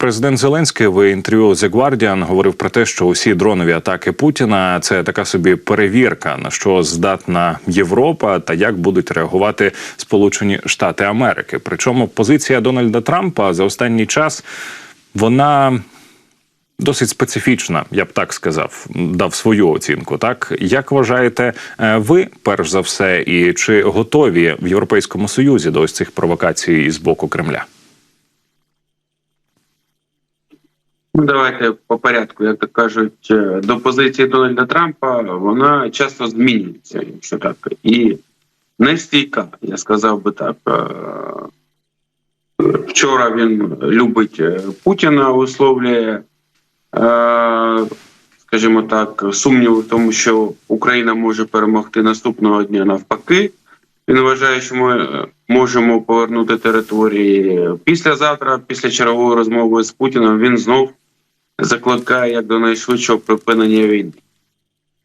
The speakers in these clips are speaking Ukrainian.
Президент Зеленський в інтерв'ю The Guardian говорив про те, що усі дронові атаки Путіна це така собі перевірка, на що здатна Європа та як будуть реагувати Сполучені Штати Америки. Причому позиція Дональда Трампа за останній час вона. Досить специфічна, я б так сказав, дав свою оцінку. Так як вважаєте е, ви, перш за все, і чи готові в Європейському Союзі до ось цих провокацій з боку Кремля? Ну, давайте по порядку, як то кажуть, е, до позиції Дональда Трампа вона часто змінюється, якщо так, і не стійка, я сказав би так. Е, Вчора він любить е, Путіна, висловлює, скажімо так, сумнів в тому, що Україна може перемогти наступного дня навпаки. Він вважає, що ми можемо повернути території післязавтра, після чергової розмови з Путіним. Він знов закликає як до найшвидшого припинення війни.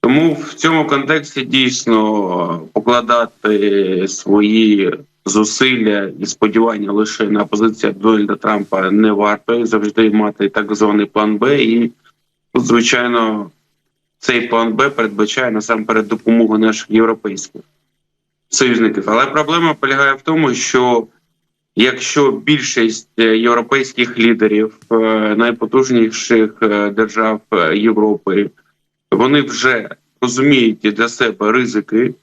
Тому в цьому контексті дійсно покладати свої зусилля і сподівання лише на позицію Дональда Трампа не варто і завжди мати так званий план Б. І звичайно, цей план Б передбачає насамперед допомогу наших європейських союзників. Але проблема полягає в тому, що Якщо більшість е, європейських лідерів е, найпотужніших е, держав Європи вони вже розуміють для себе ризики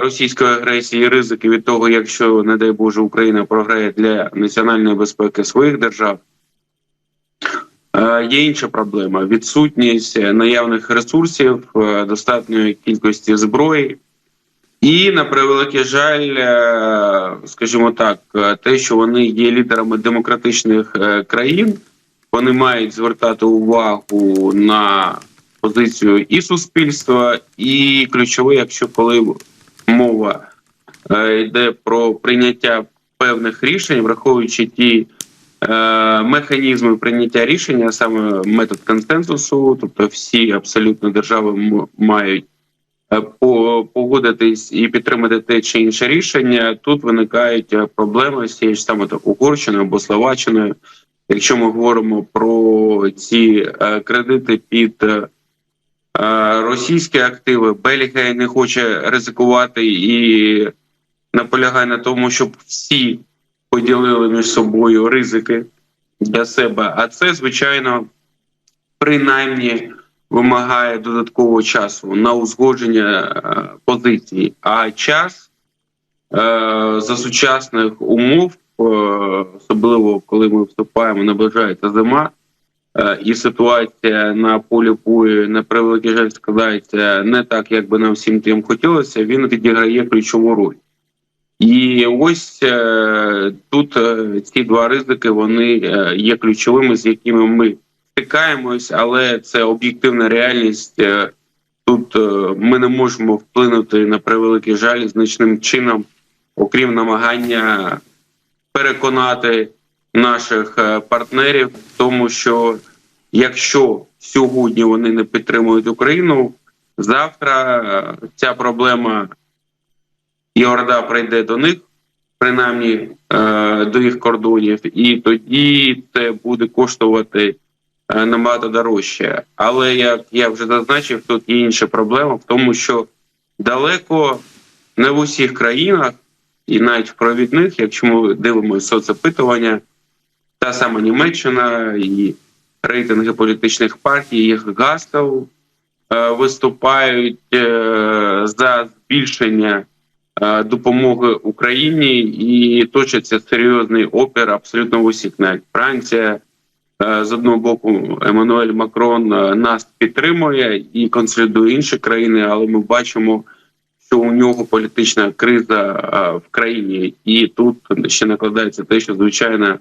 російської агресії, ризики від того, якщо не дай Боже Україна програє для національної безпеки своїх держав. Є інша проблема: відсутність наявних ресурсів, достатньої кількості зброї. І на превеликий жаль, е, скажімо так, е, те, що вони є лідерами демократичних е, країн, вони мають звертати увагу на позицію і суспільства, і ключове, якщо коли мова йде про прийняття певних рішень, враховуючи ті механізми прийняття рішення, саме метод консенсусу, тобто всі абсолютно держави мають. Е, погодитись і підтримати те чи інше рішення. Тут виникають е, проблеми з цією ж саме так Угорщиною або Словаччиною. Якщо ми говоримо про ці е, кредити під російські активи, Бельгія не хоче ризикувати і наполягає на тому, щоб всі поділили між собою ризики для себе. А це звичайно принаймні вимагає додаткового часу на узгодження е, позицій. А час е, за сучасних умов, е, особливо коли ми вступаємо, наближається зима. І ситуація на полі бою на превеликий жаль складається не так, як би нам всім тим хотілося. Він відіграє ключову роль. І ось тут ці два ризики вони є ключовими, з якими ми стикаємось, але це об'єктивна реальність. Е, тут е, ми не можемо вплинути на превеликий жаль значним чином, окрім намагання переконати наших е, партнерів, в тому що якщо сьогодні вони не підтримують Україну, завтра ця проблема і орда прийде до них, принаймні до їх кордонів, і тоді це буде коштувати. Е, набагато дорожче. Але як я вже зазначив, тут є інша проблема в тому, що далеко не в усіх країнах, і навіть в провідних, якщо ми дивимося соцопитування, та сама Німеччина і рейтинги політичних партій, їх гасел е, виступають е, за збільшення допомоги Україні і точиться серйозний опір абсолютно в усіх навіть Франція. Е, з одного боку Еммануель Макрон е, нас підтримує і консолідує інші країни, але ми бачимо, що у нього політична криза е, в країні, і тут ще накладається те, що звичайно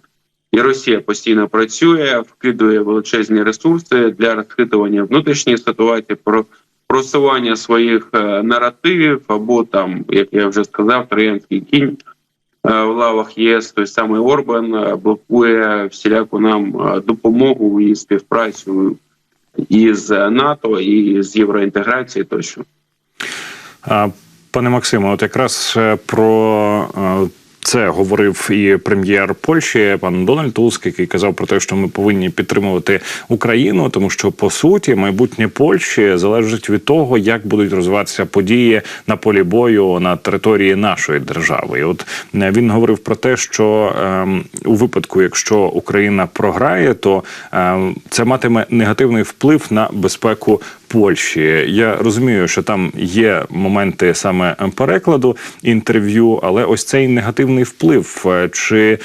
і Росія постійно працює, вкидує величезні ресурси для розхитування внутрішньої ситуації, про просування своїх наративів або там, як я вже сказав, троянський кінь. Е, в лавах ЄС той самий Орбан е, блокує всіляку нам е, допомогу і співпрацю із НАТО і з євроінтеграцією тощо. Пане Максиме, от якраз про Це говорив і прем'єр Польщі пан Дональд Туск, який казав про те, що ми повинні підтримувати Україну, тому що по суті майбутнє Польщі залежить від того, як будуть розвиватися події на полі бою на території нашої держави. І от е, він говорив про те, що ем, у випадку, якщо Україна програє, то ем, це матиме негативний вплив на безпеку Польщі. Я розумію, що там є моменти саме перекладу інтерв'ю, але ось цей негативний вплив. е, Чи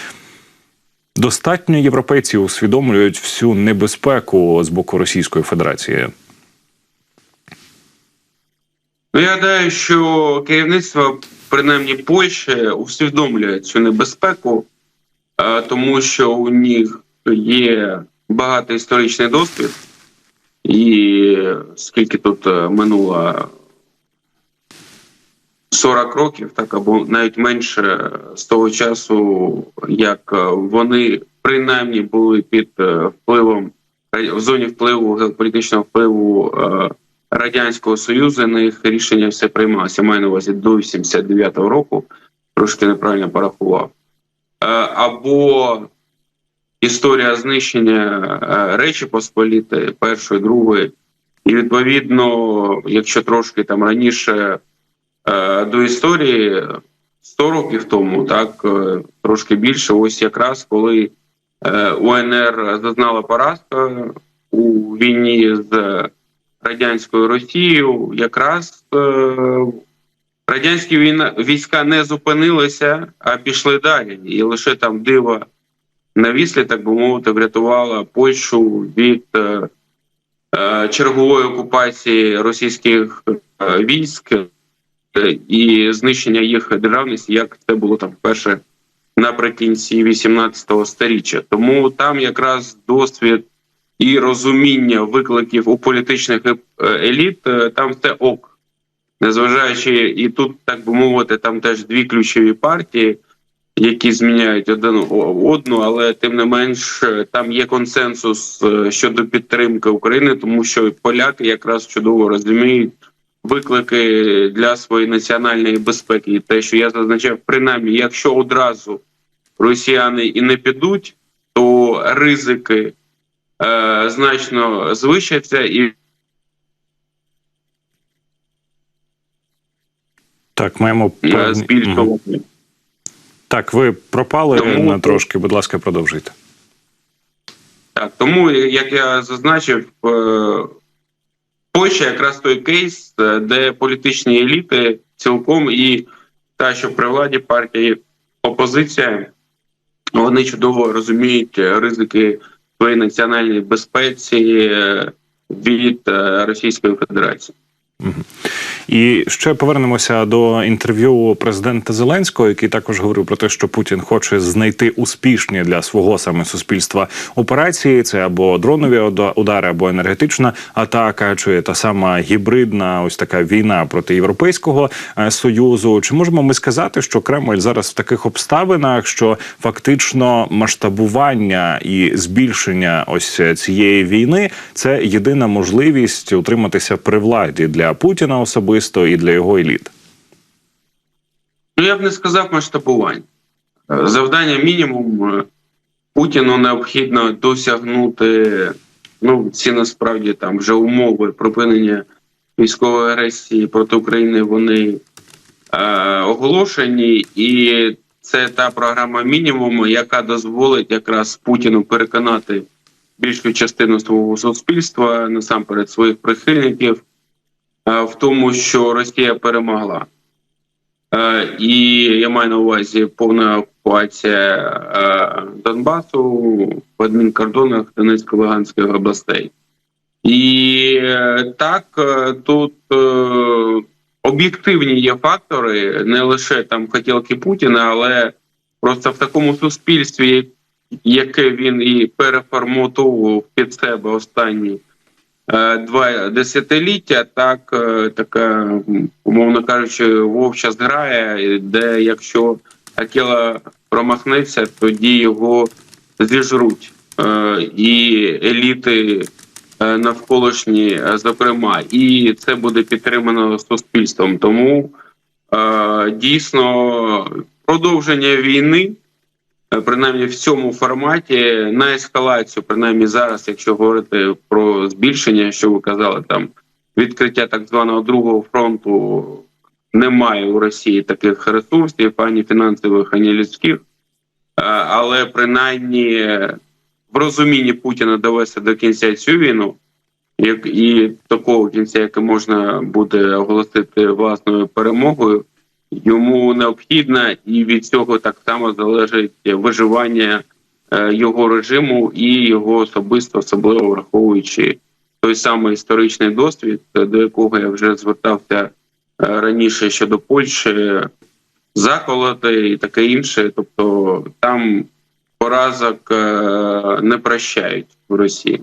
достатньо європейці усвідомлюють всю небезпеку з боку Російської Федерації? Ну, я гадаю, що керівництво, принаймні Польщі, усвідомлює цю небезпеку, е, тому що у них є багатий історичний досвід, і скільки тут е, минуло 40 років, так або навіть менше з того часу, як е, вони принаймні були під е, впливом в зоні впливу геополітичного впливу е, радянського союзу. На їх рішення все приймалося. Маю на увазі до 89-го року. Трошки неправильно порахував. Е, Або історія знищення е, Речі Посполітої, першої, другої, і відповідно, якщо трошки там раніше е, до історії 100 років тому, так е, трошки більше, ось якраз коли УНР зазнала поразку у війні з радянською Росією, якраз радянські війна війська не зупинилися, а пішли далі, і лише там диво на віслі, так би мовити, врятувала Польщу від е, е, чергової окупації російських е, військ і знищення їх державності, як це було там вперше наприкінці 18-го сторіччя. Тому там якраз досвід і розуміння викликів у політичних еліт там все ок. Незважаючи, і тут, так би мовити, там теж дві ключові партії, які зміняють один одну, але тим не менш е, там є консенсус е, щодо підтримки України, тому що поляки якраз чудово розуміють виклики для своєї національної безпеки. І те, що я зазначав, принаймні, якщо одразу росіяни і не підуть, то ризики е, значно звищаться і Так, маємо певні- збільшувати. Так, ви пропали Тому- на трошки. Будь ласка, продовжуйте. Так, тому, як я зазначив, е, Польща якраз той кейс, е, де політичні еліти цілком і та, що при владі партії опозиція, вони чудово розуміють ризики своєї національної безпеці е, від Російської Федерації. І ще повернемося до інтерв'ю президента Зеленського, який також говорив про те, що Путін хоче знайти успішні для свого саме суспільства операції. Це або дронові удари, або енергетична атака, чи та сама гібридна, ось така війна проти європейського е, союзу. Чи можемо ми сказати, що Кремль зараз в таких обставинах, що фактично масштабування і збільшення ось цієї війни це єдина можливість утриматися при владі для Путіна особисто і для його еліт? Ну, я б не сказав масштабування. Е, Завдання мінімум е, Путіну необхідно досягнути. Ну, ці насправді там вже умови припинення військової агресії проти України вони е, оголошені, і це та програма мінімуму, яка дозволить якраз Путіну переконати більшу частину свого суспільства, насамперед своїх прихильників, в тому, що Росія перемогла. Е, І я маю на увазі повна окупація е, Донбасу в адмінкордонах Донецької Луганської областей. І е, так е, тут е, об'єктивні є фактори, не лише там хотілки Путіна, але просто в такому суспільстві, яке він і переформатовував під себе останні е, два десятиліття, так е, така, умовно кажучи, вовча зграя, де якщо Акела промахнеться, тоді його зіжруть. Е, І еліти е, навколишні, е, зокрема, і це буде підтримано суспільством. Тому е, дійсно продовження війни, е, принаймні в цьому форматі, на ескалацію, принаймні зараз, якщо говорити про збільшення, що ви казали, там відкриття так званого другого фронту немає у Росії таких ресурсів, ані фінансових, ані людських. Е, Але принаймні е, в розумінні Путіна довести до кінця цю війну, як і такого кінця, який можна буде оголосити власною перемогою, йому необхідно, і від цього так само залежить виживання е, його режиму і його особисто, особливо враховуючи той самий історичний досвід, до якого я вже звертався е, раніше щодо Польщі, заколоти і таке інше. Тобто там поразок е, не прощають в Росії.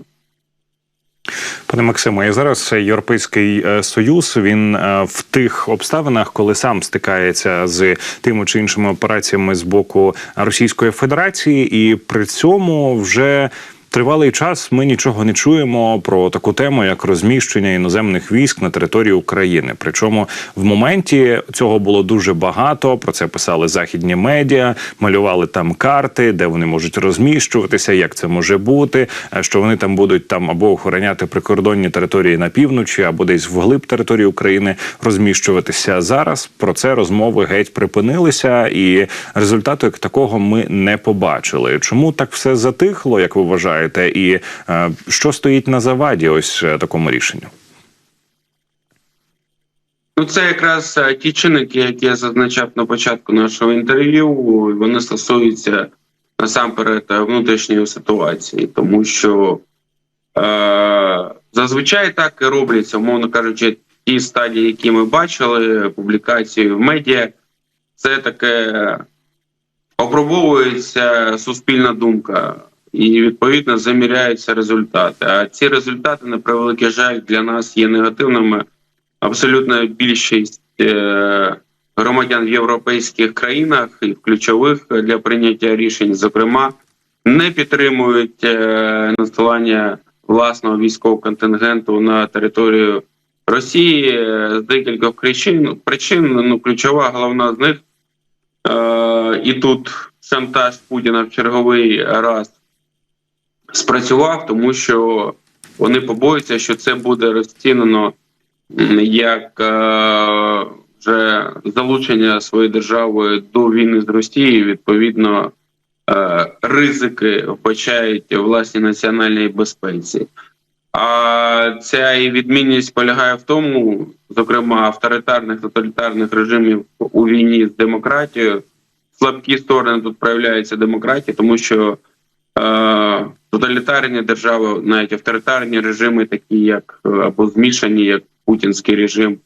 Пане Максиме, і зараз Європейський е, союз він е, в тих обставинах, коли сам стикається з тими чи іншими операціями з боку Російської Федерації, і при цьому вже. Тривалий час ми нічого не чуємо про таку тему, як розміщення іноземних військ на території України. Причому в моменті цього було дуже багато. Про це писали західні медіа, малювали там карти, де вони можуть розміщуватися, як це може бути. е, Що вони там будуть там або охороняти прикордонні території на півночі, або десь вглиб території України розміщуватися. Зараз про це розмови геть припинилися, і результату як такого ми не побачили. Чому так все затихло, як ви вважаєте? І е, що стоїть на заваді? Ось е, такому рішенню? Ну, це якраз е, ті чинники, які я зазначав на початку нашого інтерв'ю. Вони стосуються насамперед внутрішньої ситуації, тому що е, зазвичай так і робляться, умовно кажучи, ті стадії, які ми бачили, публікації в медіа, це таке опробовується суспільна думка. І відповідно заміряються результати. А ці результати, на превеликий жаль, для нас є негативними. Абсолютна більшість е, громадян в європейських країнах і ключових для прийняття рішень, зокрема, не підтримують е, насилання власного військового контингенту на територію Росії е, з декількох причин. Причин ну ключова, головна з них, і тут шантаж Путіна в черговий раз спрацював, тому що вони побоюються, що це буде розцінено як е, вже залучення своєї держави до війни з Росією. Відповідно, е, ризики вбачають власній національній безпеці. А ця і відмінність полягає в тому, зокрема, авторитарних тоталітарних режимів у війні з демократією. Слабкі сторони тут проявляються демократії, тому що е, тоталітарні держави, навіть авторитарні режими, такі як е, або змішані, як путінський режим,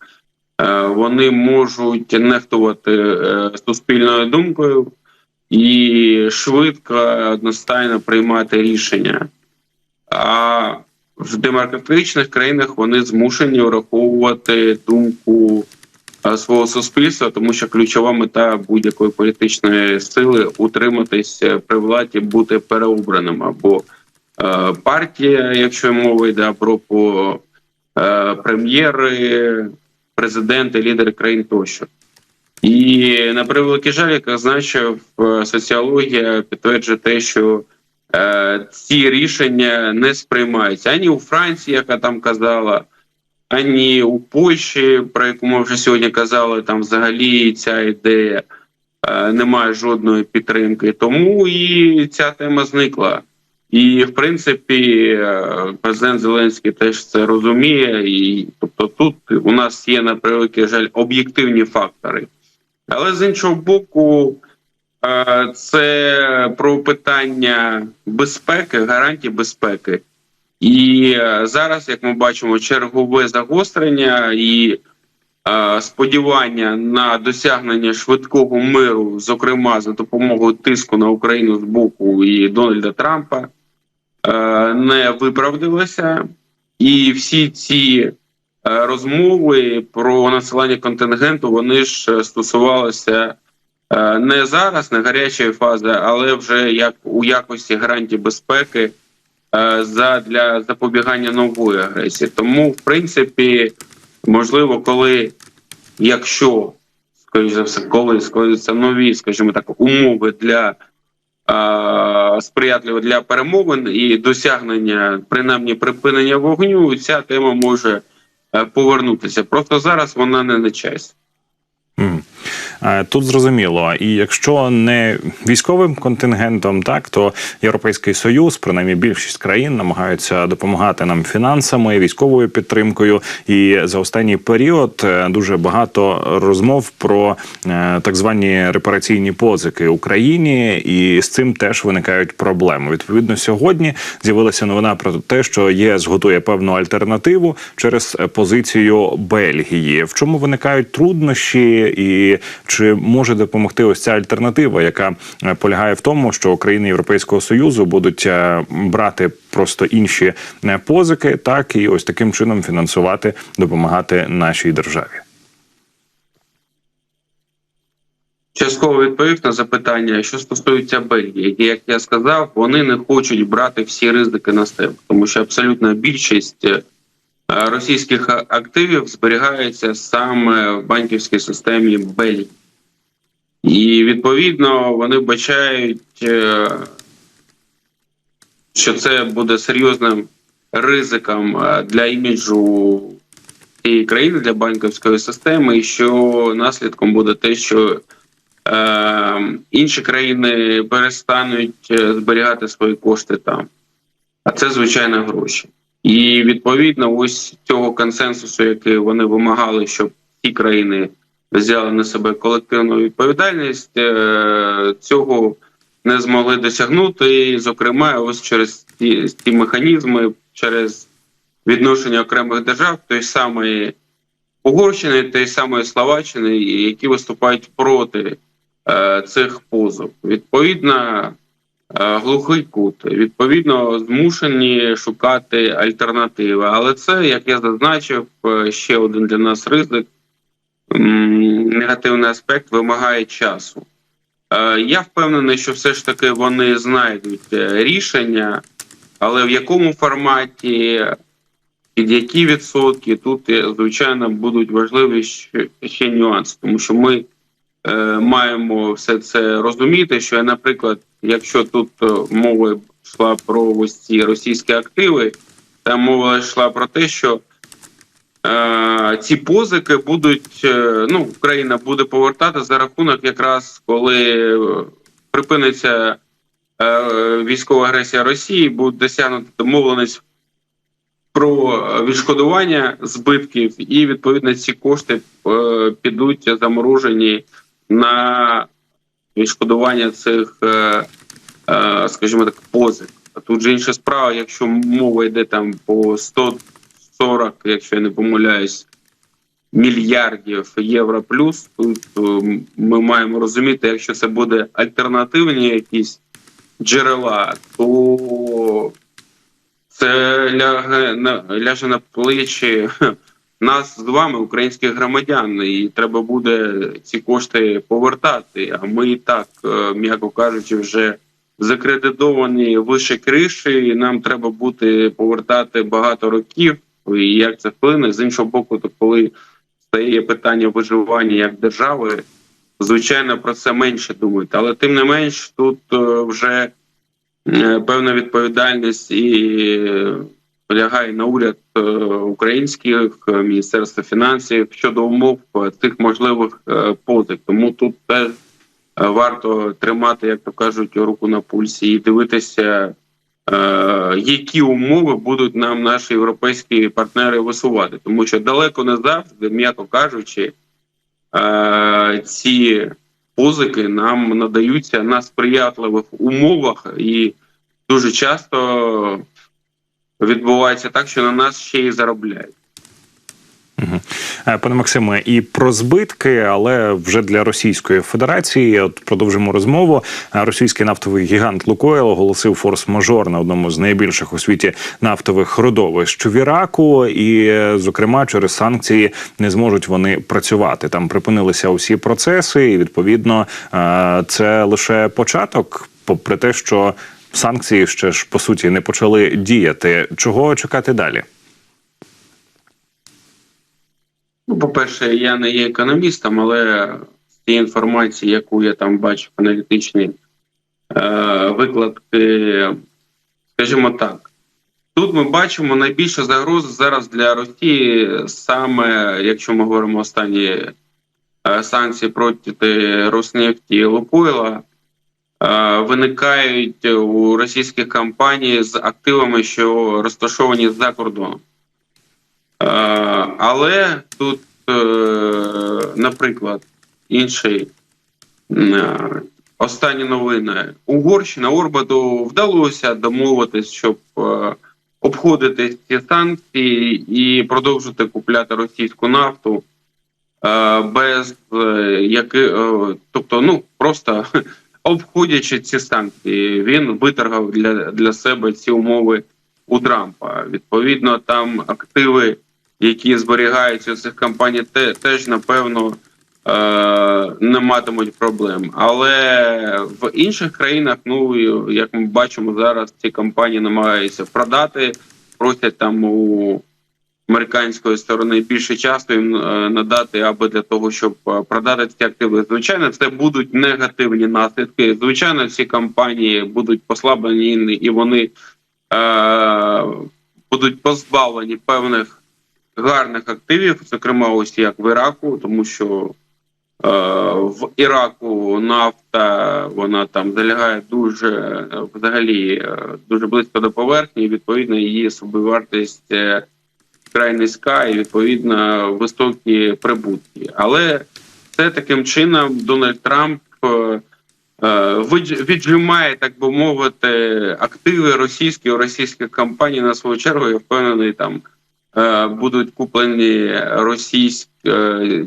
е, вони можуть нехтувати е, суспільною думкою і швидко одностайно приймати рішення. А в демократичних країнах вони змушені враховувати думку свого суспільства, тому що ключова мета будь-якої політичної сили утриматись е, при владі, бути переобраним або партія, якщо мова йде по е, прем'єри, президенти, лідери країн тощо. І на превеликий жаль, як зазначив, е, соціологія підтверджує те, що е, ці рішення не сприймаються ані у Франції, яка там казала, ані у Польщі, про яку ми вже сьогодні казали, там взагалі ця ідея е, не має жодної підтримки. Тому і ця тема зникла. І в принципі, е, президент Зеленський теж це розуміє. І тобто, тут у нас є на превеликий жаль об'єктивні фактори. Але з іншого боку, е, це про питання безпеки, гарантій безпеки. І е, зараз, як ми бачимо, чергове загострення і сподівання на досягнення швидкого миру, зокрема за допомогою тиску на Україну з боку і Дональда Трампа, не виправдалося. І всі ці е, розмови про насилання контингенту вони ж е, стосувалися е, не зараз, не гарячої фази, але вже як у якості гарантії безпеки е, за для запобігання нової агресії. Тому, в принципі, можливо, коли якщо скоріш за все, коли складуться нові, скажімо так, умови для е, сприятливі для перемовин і досягнення принаймні припинення вогню, ця тема може е, повернутися. Просто зараз вона не на часі. Мгм. Е, Тут зрозуміло, і якщо не військовим контингентом, так то Європейський Союз, принаймні більшість країн, намагаються допомагати нам фінансами, військовою підтримкою. І за останній період е, дуже багато розмов про е, так звані репараційні позики Україні, і з цим теж виникають проблеми. Відповідно, сьогодні з'явилася новина про те, що ЄС готує певну альтернативу через позицію Бельгії. В чому виникають труднощі, і чи може допомогти ось ця альтернатива, яка е, полягає в тому, що країни Європейського союзу будуть е, брати просто інші е, позики, так і ось таким чином фінансувати, допомагати нашій державі. Частково відповів на запитання, що стосується Бельгії, як я сказав, вони не хочуть брати всі ризики на себе, тому що абсолютна більшість російських активів зберігається саме в банківській системі Бельгії. І відповідно вони вбачають, е, що це буде серйозним ризиком е, для іміджу цієї країни, для банківської системи, і що наслідком буде те, що е, інші країни перестануть е, зберігати свої кошти там. А це звичайно гроші. І відповідно, ось цього консенсусу, який вони вимагали, щоб ті країни взяли на себе колективну відповідальність, е, цього не змогли досягнути. І, зокрема, ось через ті, ті механізми, через відношення окремих держав, той самої Угорщини, той самої Словаччини, які виступають проти е, цих позов. Відповідно, глухий кут, відповідно, змушені шукати альтернативи. Але це, як я зазначив, е, ще один для нас ризик. Негативний аспект вимагає часу. Е, Я впевнений, що все ж таки вони знайдуть е, рішення, але в якому форматі, під які відсотки, тут, е, звичайно, будуть важливі ще, нюанси, тому що ми е, маємо все це розуміти. Що, наприклад, якщо тут е, мова йшла про ось ці російські активи, там мова йшла про те, що е, ці позики будуть, е, ну, Україна буде повертати за рахунок, якраз коли е, припиниться е, військова агресія Росії, буде досягнути домовленість про відшкодування збитків, і відповідно ці кошти е, підуть заморожені на відшкодування цих, е, е, скажімо так, позик. А тут же інша справа, якщо мова йде там по 140, якщо я не помиляюсь, мільярдів євро плюс, тут е, ми маємо розуміти, якщо це буде альтернативні якісь джерела, то це ляже на ляже на плечі нас з вами, українських громадян, і треба буде ці кошти повертати. А ми і так, е, м'яко кажучи, вже закредитовані вище криші, і нам треба буде повертати багато років. І як це вплине з іншого боку, то коли стає питання виживання як держави, звичайно про це менше думають. Але тим не менш, тут е, вже е, певна відповідальність і полягає на уряд е, українських е, міністерства фінансів щодо умов е, цих можливих позик. Тому тут теж варто тримати, як то кажуть, руку на пульсі і дивитися, які умови будуть нам наші європейські партнери висувати, тому що далеко не завжди, м'яко кажучи, ці позики нам надаються на сприятливих умовах, і дуже часто відбувається так, що на нас ще й заробляють. Е, Пане Максиме, і про збитки, але вже для Російської Федерації. От продовжимо розмову. Е, Російський нафтовий гігант Лукойл оголосив форс-мажор на одному з найбільших у світі нафтових родовищ в Іраку, і, е, зокрема, через санкції не зможуть вони працювати. Там припинилися усі процеси, і відповідно це лише початок, попри те, що санкції ще ж по суті не почали діяти. Чого чекати далі? Ну, по-перше, я не є економістом, але тієї інформації, яку я там бачив, аналітичні е, викладки, скажімо так. Тут ми бачимо найбільшу загрозу зараз для Росії, саме якщо ми говоримо останні е, санкції проти Роснефті і Лукойла, виникають у російських компаній з активами, що розташовані за кордоном. Е, Але тут, е, наприклад, інший е, останні новини. Угорщина Орбаду вдалося домовитись, щоб е, обходити ці санкції і продовжити купляти російську нафту е, без е, яки, е, тобто, ну просто обходячи ці санкції, він виторгав для, для себе ці умови у Трампа. Відповідно, там активи, які зберігаються у цих компаній, те, теж напевно е, не матимуть проблем. Але в інших країнах, ну як ми бачимо зараз, ці компанії намагаються продати, просять там у американської сторони більше часу їм е, надати, аби для того, щоб е, продати ці активи. Звичайно, це будуть негативні наслідки. Звичайно, ці компанії будуть послаблені і вони е, будуть позбавлені певних гарних активів, зокрема, ось як в Іраку, тому що е, в Іраку нафта вона там залягає дуже взагалі дуже близько до поверхні. і, Відповідно, її собівартість вкрай низька і відповідно високі прибутки. Але це таким чином Дональд Трамп. е, е, Віджимає, так би мовити, активи російські у російських компаній на свою чергу. Я впевнений, там е, будуть куплені російські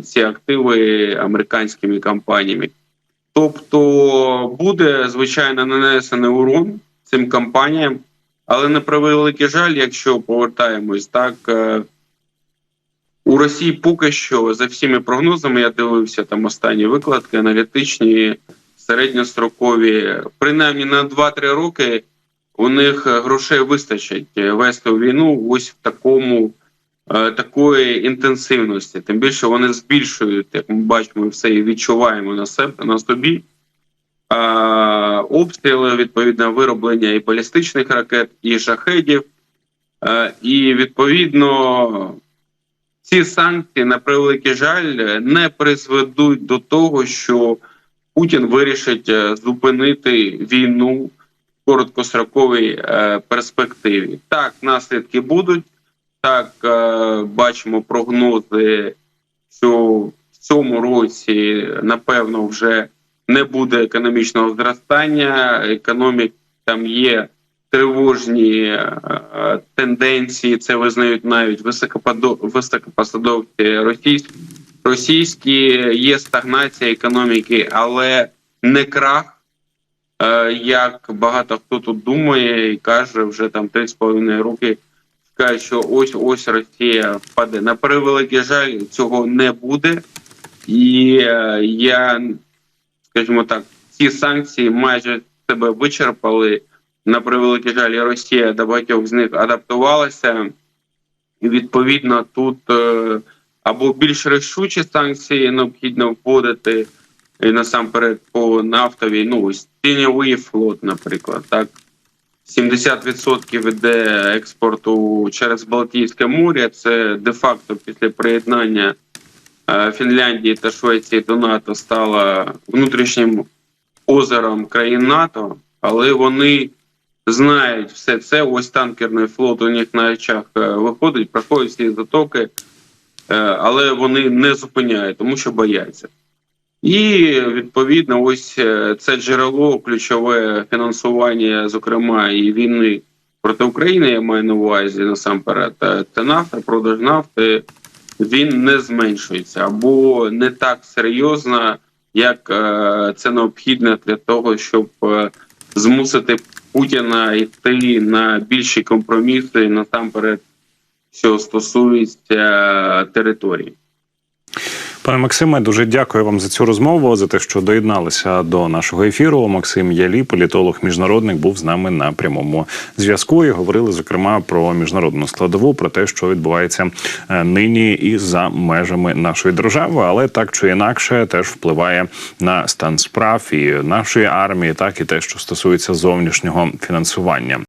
ці активи американськими компаніями. Тобто буде звичайно нанесений урон цим компаніям, але на превеликий жаль, якщо повертаємось, так е, у Росії поки що за всіми прогнозами я дивився там останні викладки, аналітичні, середньострокові, принаймні на 2-3 роки у них е, грошей вистачить е, вести війну ось в такому такої інтенсивності. Тим більше вони збільшують, як ми бачимо, все і відчуваємо на себе на собі. Обстріли, відповідно, вироблення і балістичних ракет, і шахедів. І відповідно ці санкції, на превеликий жаль, не призведуть до того, що Путін вирішить е, зупинити війну в короткостроковій е, перспективі. Так, наслідки будуть. Так, е, бачимо прогнози, що в цьому році напевно вже не буде економічного зростання. Економік там є тривожні е, тенденції. Це визнають навіть високопосадовці російські. Російські є стагнація економіки, але не крах. Е, Як багато хто тут думає і каже, вже там 3,5 роки каже, що ось ось Росія впаде. На превеликий жаль, цього не буде. І е, я, скажімо так, ці санкції майже себе вичерпали. На превеликий жаль, і Росія до багатьох з них адаптувалася. І відповідно тут е, або більш рішучі санкції необхідно вводити і насамперед по нафтовій, ну ось тіньовий флот, наприклад, так. 70% іде експорту через Балтійське море. Це де-факто після приєднання Фінляндії та Швеції до НАТО стало внутрішнім озером країн НАТО, але вони знають все це. Ось танкерний флот у них на очах е, виходить, проходять всі затоки, е, але вони не зупиняють, тому що бояться. І відповідно, ось е, це джерело ключове фінансування, зокрема, і війни проти України. Я маю на увазі насамперед. е, Це нафта, продаж нафти. Він не зменшується або не так серйозно, як е, це необхідно для того, щоб е, змусити Путіна йти на більші компроміси насамперед, що стосується е, території. Пане Максиме, дуже дякую вам за цю розмову, за те, що доєдналися до нашого ефіру. Максим Ялі, політолог, міжнародник, був з нами на прямому зв'язку. І говорили зокрема про міжнародну складову, про те, що відбувається е, нині і за межами нашої держави, але так чи інакше теж впливає на стан справ і нашої армії, так і те, що стосується зовнішнього фінансування.